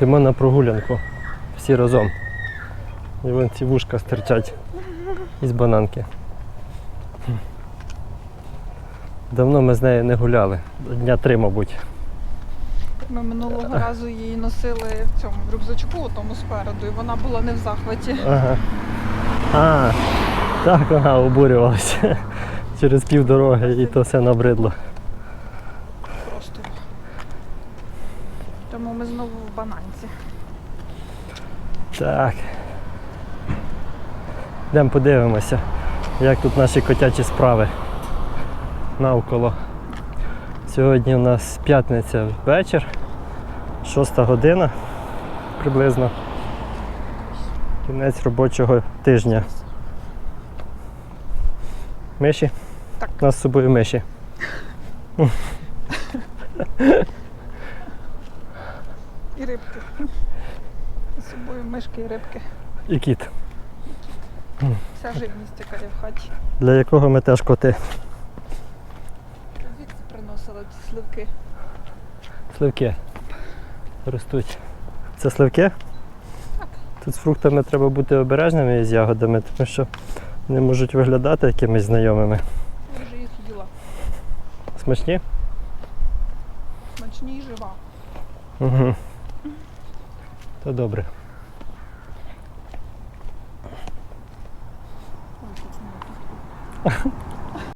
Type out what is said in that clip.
Йдемо на прогулянку. Всі разом. І вон ці вушка стирчать із бананки. Давно ми з нею не гуляли. Дня три, мабуть. Ми минулого разу її носили в цьому в рюкзачку, у тому спереду, і вона була не в захваті. Ага. А, так вона обурювалася. Через пів дороги і то все набридло. Просто. Тому ми знову в бананці. Так. Йдемо подивимося, як тут наші котячі справи навколо. Сьогодні у нас п'ятниця вечір, шоста година приблизно. Кінець робочого тижня. Миші? Так. У нас з собою миші. Рибки. З собою мишки і рибки. І кіт, Вся живність, яка є в хаті. для якого ми теж коти. Звідси приносила ці сливки. Сливки ростуть. Це сливки? Тут з фруктами треба бути обережними і з ягодами, тому що вони можуть виглядати якимись знайомими. Я вже їх їла. Смачні? Смачні і жива. Угу. То добре.